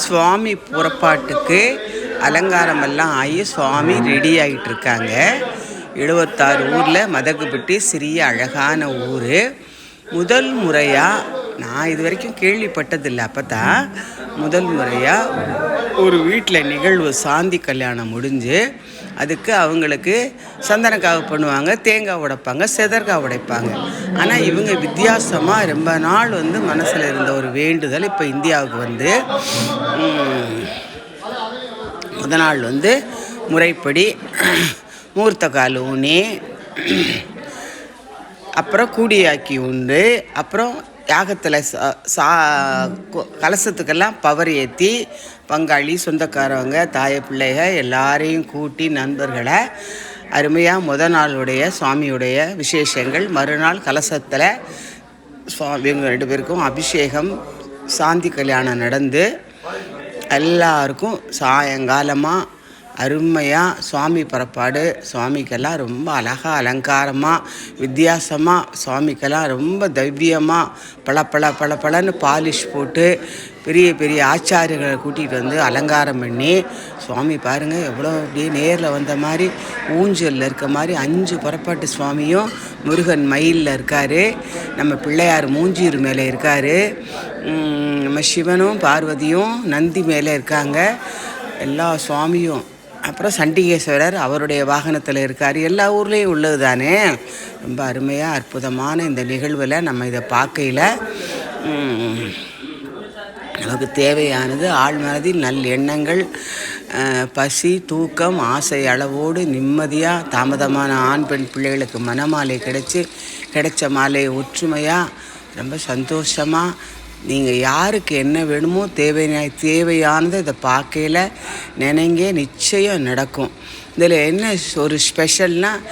சுவாமி புறப்பாட்டுக்கு அலங்காரமெல்லாம் ஆகி சுவாமி ரெடி ஆகிட்டு இருக்காங்க எழுபத்தாறு ஊரில் மதகுபட்டி சிறிய அழகான ஊர். முதல் முறையாக நான் இது வரைக்கும் கேள்விப்பட்டதில்லை அப்போ தான் முதல் முறையாக ஒரு வீட்டில் நிகழ்வு சாந்தி கல்யாணம் முடிஞ்சு அதுக்கு அவங்களுக்கு சந்தனக்காவு பண்ணுவாங்க தேங்காய் உடைப்பாங்க செதற்காய் உடைப்பாங்க. ஆனால் இவங்க வித்தியாசமாக ரொம்ப நாள் வந்து மனசில் இருந்த ஒரு வேண்டுதல் இப்போ இந்தியாவுக்கு வந்து முத நாள் வந்து முறைப்படி மூர்த்த கால் ஊனி அப்புறம் கூடியாக்கி உண்டு அப்புறம் யாகத்தில் சா சா கலசத்துக்கெல்லாம் பவர் ஏற்றி பங்காளி சொந்தக்காரவங்க தாய பிள்ளைக எல்லாரையும் கூட்டி நண்பர்களை அருமையாக முத நாளுடைய சுவாமியுடைய விசேஷங்கள். மறுநாள் கலசத்தில் சுவாமி இவங்க ரெண்டு பேருக்கும் அபிஷேகம் சாந்தி கல்யாணம் நடந்து எல்லாருக்கும் சாயங்காலமாக அருமையாக சுவாமி புறப்பாடு. சுவாமிக்கெல்லாம் ரொம்ப அழகாக அலங்காரமாக வித்தியாசமாக சுவாமிக்கெல்லாம் ரொம்ப தவ்யமாக பள பள பல பலன்னு பாலிஷ் போட்டு பெரிய பெரிய ஆச்சாரியர்களை கூட்டிகிட்டு வந்து அலங்காரம் பண்ணி சுவாமி பாருங்கள் எவ்வளோ அப்படியே நேரில் வந்த மாதிரி ஊஞ்சலில் இருக்க மாதிரி அஞ்சு புறப்பாட்டு சுவாமியும் முருகன் மயிலில் இருக்கார். நம்ம பிள்ளையார் மூஞ்சீர் மேலே இருக்கார். நம்ம சிவனும் பார்வதியும் நந்தி மேலே இருக்காங்க. எல்லா சுவாமியும் அப்புறம் சண்டிகேஸ்வரர் அவருடைய வாகனத்தில் இருக்கார். எல்லா ஊர்லேயும் உள்ளது தானே ரொம்ப அருமையாக அற்புதமான இந்த நிகழ்வில் நம்ம இதை பார்க்கையில் நமக்கு தேவையானது ஆழ்மனதில் நல் எண்ணங்கள் பசி தூக்கம் ஆசை அளவோடு நிம்மதியாக தாமதமான ஆண் பெண் பிள்ளைகளுக்கு மனமாலை கிடைச்சி கிடைச்ச மாலை ஒற்றுமையாக ரொம்ப சந்தோஷமாக நீங்கள் யாருக்கு என்ன வேணுமோ தேவையான தேவையானதை இதை பார்க்கையில் நினைங்க நிச்சயம் நடக்கும். இதில் என்ன ஒரு ஸ்பெஷல்னால்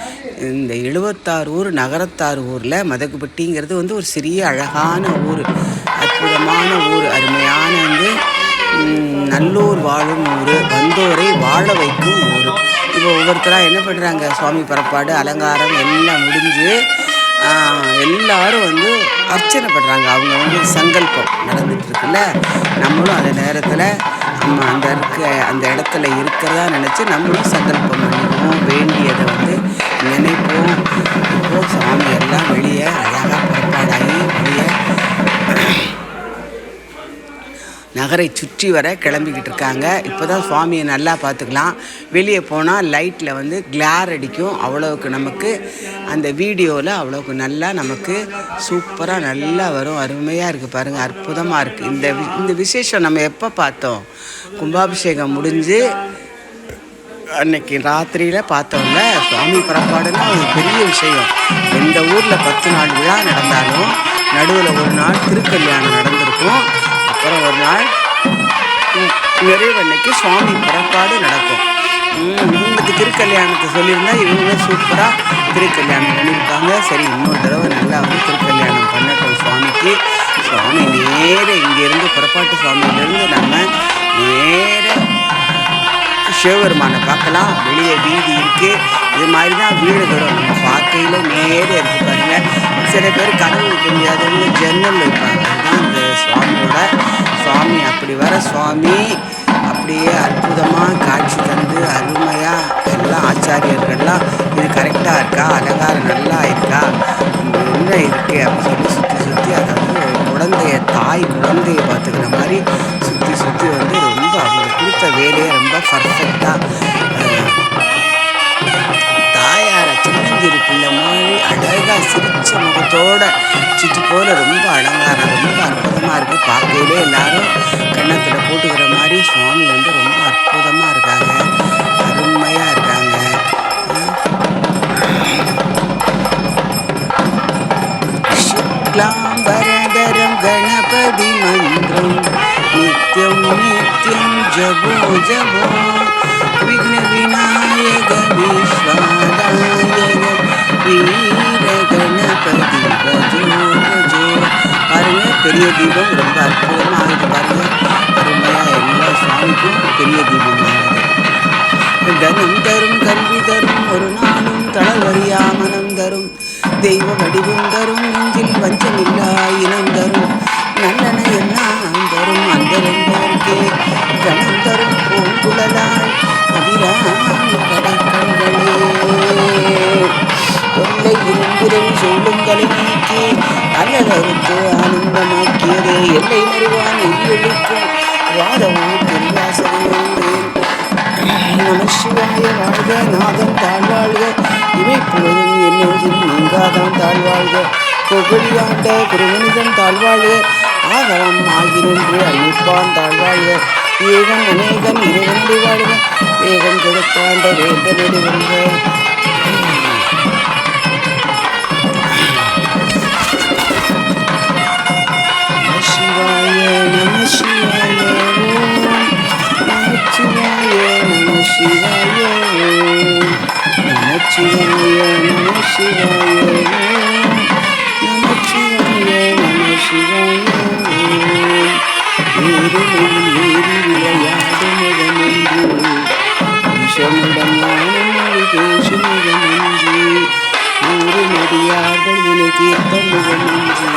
இந்த எழுபத்தாறு ஊர் நகரத்தாறு ஊரில் மதகுப்பட்டிங்கிறது வந்து ஒரு சிறிய அழகான ஊர். அற்புதமான ஊர் அருமையான வந்து நல்லூர் நல்லோர் வாழும் ஊர் வந்தோரை வாழ வைக்கும் ஊர். இப்போ ஒவ்வொருத்தராக என்ன பண்ணுறாங்க சுவாமி புறப்பாடு அலங்காரம் எல்லாம் முடிஞ்சு எல்லாரும் வந்து அர்ச்சனை பண்ணுறாங்க அவங்க வந்து சங்கல்பம் நடந்துட்டுருக்குல்ல. நம்மளும் அந்த நேரத்தில் நம்ம அந்த இருக்க அந்த இடத்துல இருக்கிறதா நினச்சி நம்மளும் சங்கல்பம் பண்ணிக்குவோம். வேண்டியதை வந்து நினைப்போம். இப்போது சாமி எல்லாம் வெளியே அழகாக புறப்பாடாகி வெளியே நகரை சுற்றி வர கிளம்பிக்கிட்டு இருக்காங்க. இப்போ தான் சுவாமியை நல்லா பார்த்துக்கலாம். வெளியே போனால் லைட்டில் வந்து கிளார் அடிக்கும். அவ்வளோவுக்கு நமக்கு அந்த வீடியோவில் அவ்வளோவுக்கு நல்லா நமக்கு சூப்பராக நல்லா வரும். அருமையாக இருக்குது பாருங்கள் அற்புதமாக இருக்குது இந்த வி- இந்த விசேஷம் நம்ம எப்போ பார்த்தோம்? கும்பாபிஷேகம் முடிஞ்சு அன்னைக்கு ராத்திரியில் பார்த்தோம்ல. சுவாமி புறப்பாடுன்னா ஒரு பெரிய விஷயம். எந்த ஊரில் பத்து நாள் விழா நடந்தாலும் நடுவில் ஒரு நாள் திருக்கல்யாணம் நடந்திருக்கும். அப்புறம் ஒரு நாள் நிறைவன்னைக்கு சுவாமி புறப்பாடு நடக்கும். இவங்களுக்கு திருக்கல்யாணத்தை சொல்லியிருந்தா இவங்க சூப்பராக திருக்கல்யாணம் பண்ணியிருப்பாங்க சரி இன்னொரு தடவை நல்லா வந்து திருக்கல்யாணம் பண்ணட்டும் சுவாமிக்கு. சுவாமி நேர இங்கேருந்து புறப்பாட்டு சுவாமியிலேருந்து நம்ம நேர சிவபெருமானை பார்க்கலாம். வெளியே வீதி இருக்கு. இது மாதிரி தான் வீடுகளும் நம்ம பார்க்கையில் நேர இருக்கு பாருங்க. சில பேர் கதவு வைக்க முடியாதவங்க ஜன்னல் வைப்பாங்க சுவாமியோட சுவாமி அப்படி வர சுவாமி அப்படியே அற்புதமாக காட்சி தந்து அருமையாக எல்லாம் ஆச்சாரியர்கள்லாம் இது கரெக்டாக இருக்கா? அலங்காரம் நல்லா இருக்கா? என்ன இருக்குது அப்படின்னு சொல்லி சுற்றி சுற்றி அதாவது குழந்தைய தாய் குழந்தைய பார்த்துக்கிற மாதிரி சுற்றி சுற்றி வந்து ரொம்ப அவங்களுக்கு கொடுத்த வேலையை ரொம்ப பர்ஃபெக்டாக அழகாக சிரிச்ச முகத்தோட சிட்டு போல் ரொம்ப அழகாக ரொம்ப அற்புதமாக இருக்குது பார்க்கையிலே எல்லாரும் கன்னத்தில் போட்டுக்கிற மாதிரி சுவாமி வந்து ரொம்ப அற்புதமாக இருக்காங்க. அருமையாக இருக்காங்க. சுக்லாம்பரதரம் கணபதி மந்திரம் நித்யம் நித்யம் ஜபோ ஜபோ விக்ன விநாயக விஸ்வா பெரிய தீபம் ரொம்ப அற்புதமாக ஆகுது பாருங்கள் அருமையாக எல்லா சாமிக்கும் பெரிய தீபமாகுது தனம் தரும் கல்வி தரும் ஒரு நாளும் தளவறியா மனம் தரும். தெய்வ வடிவம் தரும் நெஞ்சில் பஞ்சமில்லா இனம் தரும். நல்லன எல்லாம் தரும் அந்தரந்தோர்க்கே கணம் தரும் பூங்குழலாய் அபிராமி கடற்கண்களே. தொல்லை இரும்புதல் சொல்லுங்களை நீக்கி அல்லலரும் வாதவூர் திருவாசகன். நமசிவாய வாழ்க நாதம் தாழ்வாழ்க இவை பொழுதும் என் நீங்காதான் தாழ்வாழ்க கொகுடியாண்ட குருமனிதன் தாழ்வாழ்க ஆகவம் ஆகினின்று அழிப்பான் தாழ்வாழ்க ஏகன் அநேகன் இறைவனடி வாழ்க வேகம் கொடுத்தாண்ட வேந்தனடி வெல்க நம சிவாய நமச்சிவாய நம ஏறி விளையாடும் இடமென்று ஈசனிடம் நானும் மொழி பேசும் ஊறு வினை தீர்த்த முகமென்று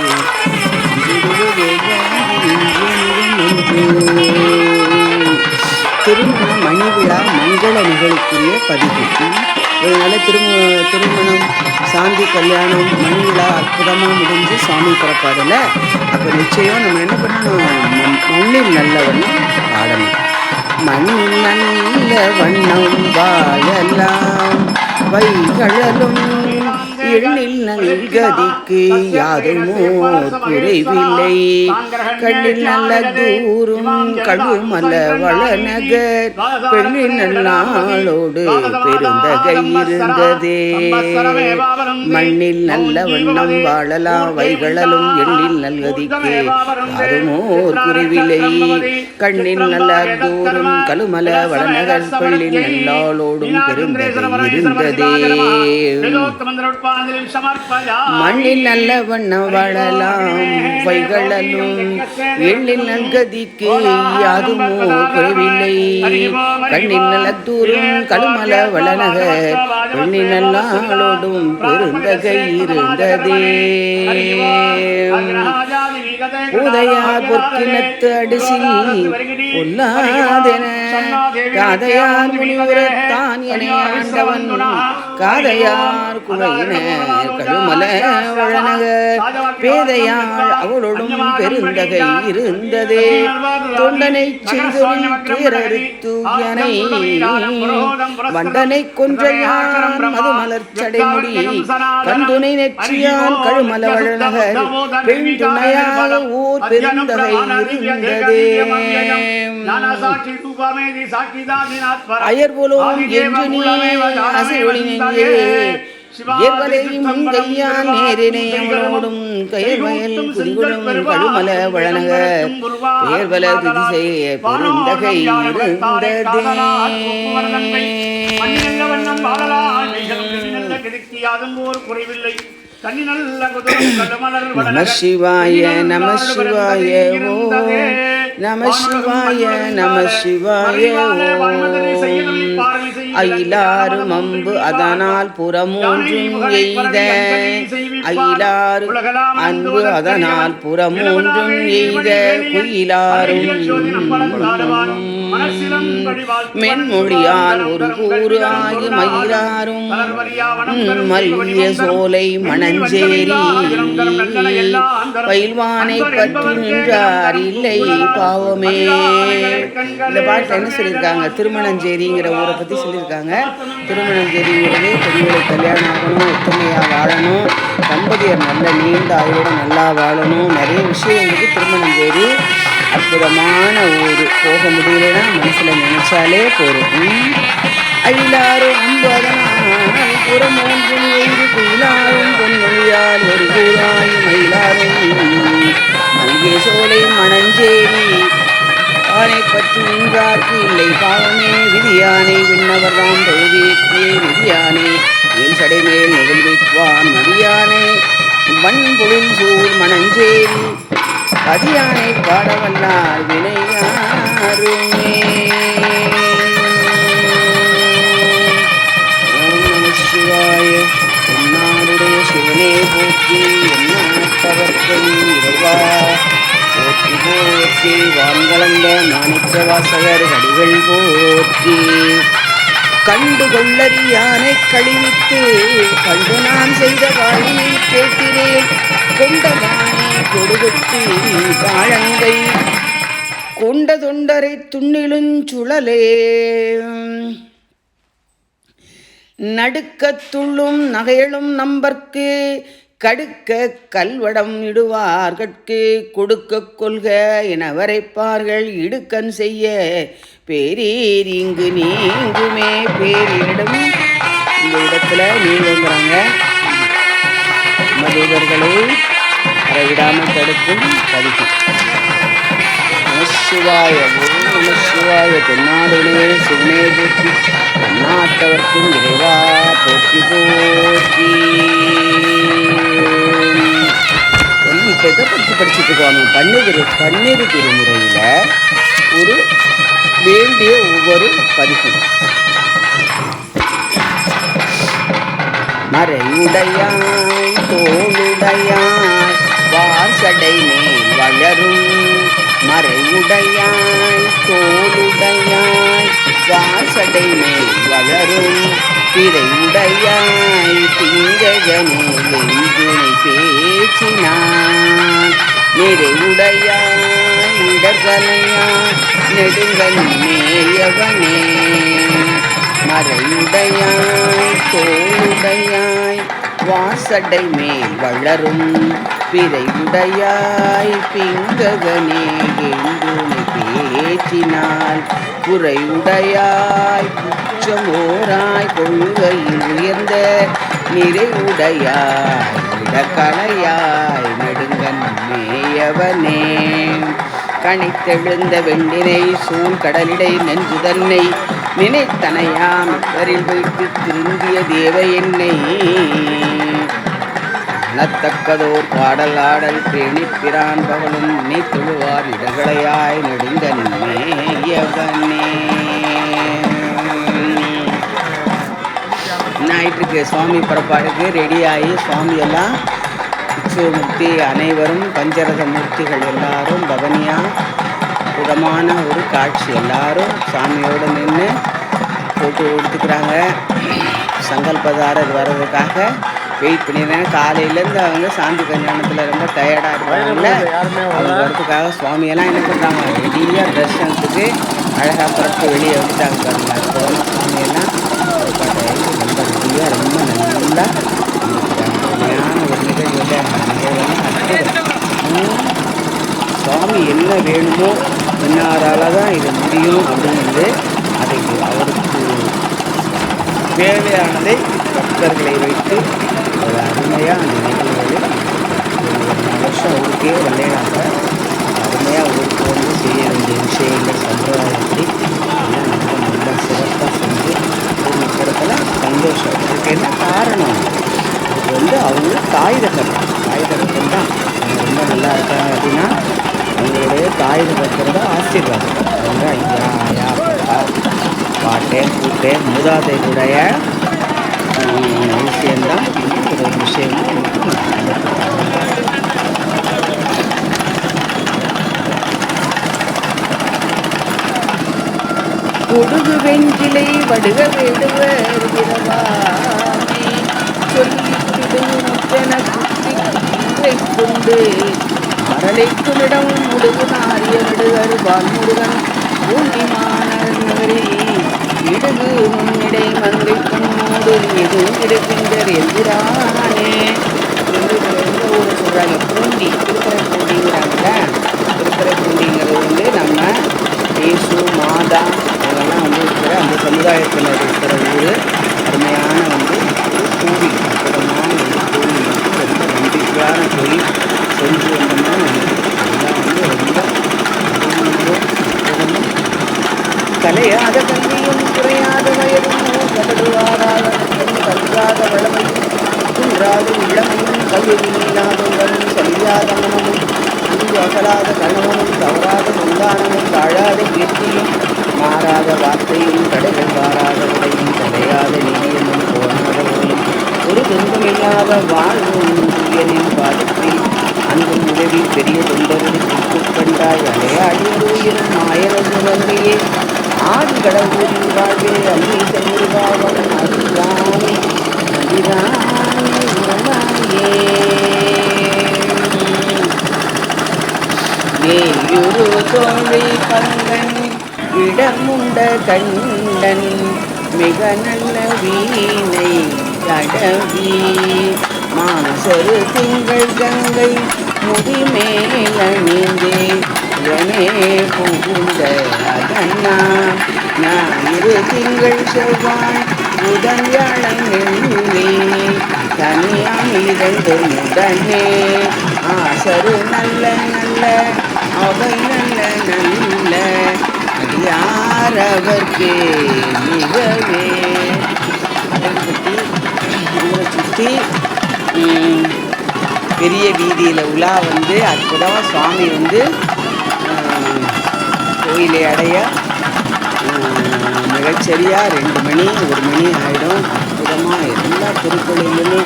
திருமண மணி விழா மங்கள நிகழ்ச்சிக்குரிய பதிவு. அதனால திரும திருமணம் சாந்தி கல்யாணம் மணி அற்புதமாக முடிஞ்சு சாமி புறப்பாடல அப்போ நிச்சயம் நம்ம என்ன பண்ணணும்? மண்ணில் நல்ல வண்ணம் பாடணும் மண்ணில் நல்ல வண்ணம் வாழலாம். வைகழலும் எண்ணில் நல்கதிக்கு யாதுமோ குறைவில்லை. கண்ணில் நல்ல தூரும் கழுமல வளநகர் பெண்ணில் நல்லாளோடு பெருந்தகை இருந்ததே. மண்ணில் நல்ல வண்ணம் வாழலாம் வைகளலும் எண்ணில் நல்கதிக்கு யாதுமோ குறைவில்லை. கண்ணில் நல்ல தூரும் கழுமல வளநகர். பெண்ணில் நல்லாளோடும் பெருந்தகை இருந்ததே. மண்ணில் நல்ல வண்ணம் வாழலாம் வைகளலும் எண்ணில் நல்கதிக்கு யாதுமோ குறைவில்லை கண்ணில் நல்ல தூரும் கழுமல வளநகர் பெண்ணில் நல்லாளோடும் பெருந்தகை இருந்ததே உதயார் பொற்கிணத்து அடிசில் பொல்லாதென காதையார் முனிவரத்தான் என ஆண்டவன். காதையார் குவையின கழுமல வளநகர் பேதையாள் அவளொடும் பெருந்தகை இருந்ததே. தொண்டனை செய்தொழில் துயரறுத்துயனை வண்டனை கொன்றையான் மதுமலர் சடைமுடி. கந்துனை நெற்றியான் கழுமல வளநகர் பெண் துணையாக ஊர் பெருந்தகை இருந்ததே. அயர்புலோம் என்று நீ அசைவொளி நெஞ்சே எவ்வளையும் கையால் நேரினையோடும் கழுமல வழனக பேர்வல பெருந்தகை குறைவில்லை. நம சிவாய நம சிவாய ஓம் நம சிவாய நம சிவாய அயிலாறு மம்பு அதனால் புறமூன்றும் எய்த. அயிலாறு அன்பு அதனால் புறமூன்றும் எய்த. குயிலாரும் மென்மொழியால் ஒரு கூறு ஆகி மயிலாரும் மல்லிய சோலை மணஞ்சேரி. பயில்வானை பற்றி நின்றார் இல்லை பாவமே. இந்த பாட்டில் என்ன சொல்லியிருக்காங்க? திருமணஞ்சேரிங்கிற ஊரை பற்றி சொல்லியிருக்காங்க. திருமணஞ்சேரிங்கிறது பெண்களை கல்யாணம் ஆகணும் ஒத்துமையாக வாழணும் தம்பதியர் நல்ல நீண்ட ஆயுளோட நல்லா வாழணும். நிறைய விஷயங்களுக்கு திருமணஞ்சேரி. அற்புதமான ஊர். போக முடியலன்னா மனசில் நினைச்சாலே போதும். அயிலாரும் அம்பதனால் புறமூன்றும் எய்து குயிலாரும் பொன்மொழியால் ஒரு கூறாய் மயிலாரும். மல்லிகை சோலை மணஞ்சேரி. ஆனை பற்றி நின்றார்க்கு இல்லை பாவமே. விதியானை விண்ணவர் தாம் தொழுதீர்க்கே விதியானை. மேல் சடைமேல் நிகழ்வித்வான் மதியானை. வன் பொழில் சூழ் மணஞ்சேரி. அடியானை பாடவல்லார் வினையாருமே ஓம் சிவாய என்னாடுடைய சிவனே போற்றி எண்ணாட்டவர்க்கும் இறைவா. போற்றி போற்றி வான்கலந்த மாணிக்க வாசகர் வடிகள் போற்றி. கண்டு கொள்ளறியானை கழிவித்து கண்டு நான் செய்த வாழினை கேட்கிறேன் கொண்டதான் கொடுகுத்தி வாழங்கை. கொண்ட தொண்டரை துண்ணிலுஞ்சுழலே நடுக்கத்துள்ளும் நகையலும் நம்பர்க்கு கடுக்க கல்வடம் இடுவார்கட்கு. கொடுக்க கொள்க என வரைப்பார்கள் இடுக்கன் செய்ய. பேரீர் இங்கு நீங்குமே பேரிடம் இந்த இடத்துல நீங்க மதேவர்களை. அறவிடாமல் தடுக்கும் பதிக்கும் நமசிவாய ஓம் நமசிவாய தென்னாடுனே சிவனே போற்றி. அண்ணாத்தவர்க்கும் இறைவா போற்றி போற்றி. இப்போ இதை பற்றி படிச்சுட்டு இருக்கோம் பன்னிரு பன்னிரு திருமுறையில் ஒரு வேண்டிய ஒவ்வொரு பதிக்கும் மறையுடையாய் தோளுடையாய் மேல் வளரும் மறையுடையாய் தோளுடையாய் வாசடை மேல் வளரும் பிறையுடையாய் திங்ககனே எங்குனை பேச்சினான் நிறைவுடையாய் இடர்களையாய் நெடுங்கன் மேயவனே மறையுடையாய் தோளுடையாய் வாசடை மேல் வளரும் பிறையுடையாய் பிங்ககனே எங்குனை பேச்சினால் குறையுடையாய் குச்சமோராய் கொள்கையில் உயர்ந்த நிறைவுடையாய் இடக்கலையாய் நெடுங்கன் மேயவனே. கணித்தெழுந்த வெண்டினை சூழ் கடலிடை நெஞ்சு தன்னை நினைத்தனையாம் இவரில் வைத்து திரும்பிய தேவ என்னை. நத்தக்கதோர் பாடல் ஆடல் பேணி பிரான் பகலும் நீ தொழுவார் இடகளையாய் நெடுந்த மேயவனே ஞாயிற்றுக்கு சுவாமி புறப்பாடுக்கு ரெடியாகி சுவாமியெல்லாம் பிக்ஷுமூர்த்தி அனைவரும் பஞ்சரத மூர்த்திகள் எல்லாரும் பவனியா புதமான ஒரு காட்சி எல்லாரும் சாமியோடு நின்று போட்டு எடுத்துக்கிறாங்க. சங்கல்பதாரர் வர்றதுக்காக வெயிட் பண்ணிடுறேன் காலையிலேருந்து அவங்க சாந்தி கல்யாணத்தில் ரொம்ப டயர்டாக இருப்பாங்கல்ல அவங்க வரதுக்காக சுவாமியெல்லாம் என்ன பண்ணுறாங்க ரெடியாக தரிசனத்துக்கு அழகாக புறத்து வெளியே வந்துட்டாங்க பாருங்க. அற்புதமாக சுவாமியெல்லாம் ரொம்ப ரெடியாக ரொம்ப நல்லா ஒரு. சுவாமி என்ன வேணுமோ இன்னாரால தான் இது முடியும் அப்படிங்கிறது அதை அவருக்கு தேவையானதை பக்தர்களை வைத்து ஒரு அருமையாக அந்த நிகழ்வுகளில் ஒரு வருஷம் ஊருக்கே விளையாடாங்க அருமையாக ஊருக்கு வந்து செய்ய வேண்டிய விஷயங்கள் சம்பிரதாயத்தை எல்லாம் ரொம்ப நல்லா சிறப்பாக செஞ்சு ஒரு சந்தோஷம். இதுக்கு என்ன காரணம்? இது வந்து அவங்க தாயுதகர் தாயுதகர்கள் தான். அவங்க ரொம்ப நல்லா இருக்காங்க அப்படின்னா அவங்களுடைய தாயுதகர் தான் ஆசீர்வாதம். அவங்க ஐயா ஐயா அப்பா பாட்டேன் கூட்டேன் மூதாதையுடைய உம், விஷயம்தான் ஒரு ஒரு கொடுகு வெஞ்சிலை வடுக வேடுவர் விரவாமே சொல்லிவிடு முத்தென குத்தி குன்றை கொண்டு மரளைக்குமிடம் முடுகு நாரிய நடுகர் பால்முருகன் பூண்டிமானர் நகரி. இடுகு முன்னிடை மங்கை பொன்னோடு எது இருக்கின்ற எதிரானே என்று எந்த ஊர் சொல்கிறாங்க பூண்டி. திருப்பரை பூண்டிங்கிறாங்கல்ல திருப்பரை பூண்டிங்கிறது வந்து நம்ம இயேசு மாதா அதெல்லாம் வந்து இருக்கிற அந்த சமுதாயத்தில் இருக்கிற ஊர் அருமையான வந்து ஒரு கோவில் அற்புதமான ஒரு கோவில் வந்து ரொம்ப நம்பிக்கையான கோயில் செஞ்சு வந்தோம்னா எல்லாம் வந்து ரொம்ப அருமையாக, அற்புதமா கலையாத கல்வியும் குறையாத வயதும் கதடுவாராத கல்காத வளமையும் குன்றாத இளமையும் கல்வி இல்லாதவர்களும் உடலும் சரியாத மனமும் அங்கு அகலாத கணவனும் தவறாத சந்தானமும் தாழாத கீர்த்தியும் மாறாத வார்த்தையும் தடைகள் வாராத உடையும் தடையாத நீதியமும் போனாத ஒரு துன்பமில்லாத வாழ்வும் துயனின் பாதத்தில் அன்பும் உதவி பெரிய தொண்டர்கள் கண்டாய் அலையாடியருயிரும் மாயனது வங்கையே ஆதி கடவுளின் வாழ்வே அநீத முருகாவன் அதிராமே அதுதான் வேயுரு தோழி பங்கன் இடமுண்ட கண்டன் மிக நல்ல வீணை கடவி மாசரு திங்கள் கங்கை முடிமேலணிந்தே உடனே புகுந்த அதன்னா இரு திங்கள் செவ்வாய் புதன் வியாழன் வெள்ளி தனியாம் இரண்டு உடனே ஆசரு நல்ல நல்ல அவை நல்ல நல்ல அடியார் அவர்க்கே மிகவே கடல் சுற்றி ஊரை பெரிய வீதியில் உலா வந்து அற்புதமாக சுவாமி வந்து கோயிலை அடைய சரியாக மிகச்சரியாக ரெண்டு மணி ஒரு மணி ஆகிடும் அற்புதமாக எல்லா திருக்கோயிலுமே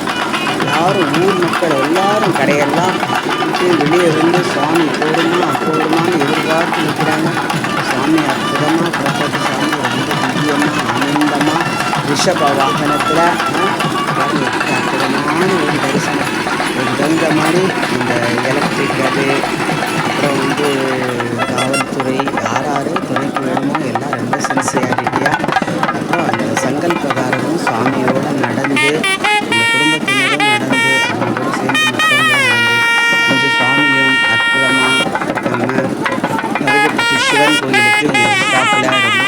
எல்லாரும் ஊர் மக்கள் எல்லாரும் கடையெல்லாம் வெளியே வந்து சுவாமி போடுமா போடுமான்னு எதிர்பார்த்து நிற்கிறாங்க சுவாமி அற்புதமாக புறப்பட்டு சாமி ரொம்ப திவ்யமாக ஆனந்தமாக ரிஷப வாகனத்தில் அற்புதமான ஒரு தரிசனம். ஒரு கங்கை மாதிரி இந்த எலக்ட்ரிக் அது. அப்புறம் வந்து காவல்துறை யார் யார் துணைக்கு வேணுமோ எல்லாம் நடந்து இந்த குடும்பத்தினரும் நடந்து அவங்களோட சேர்ந்து மற்றவங்களும் கொஞ்சம் அற்புதமாக நம்ம சிவன் கோயிலுக்கு ஸ்டாப்பில் ரொம்ப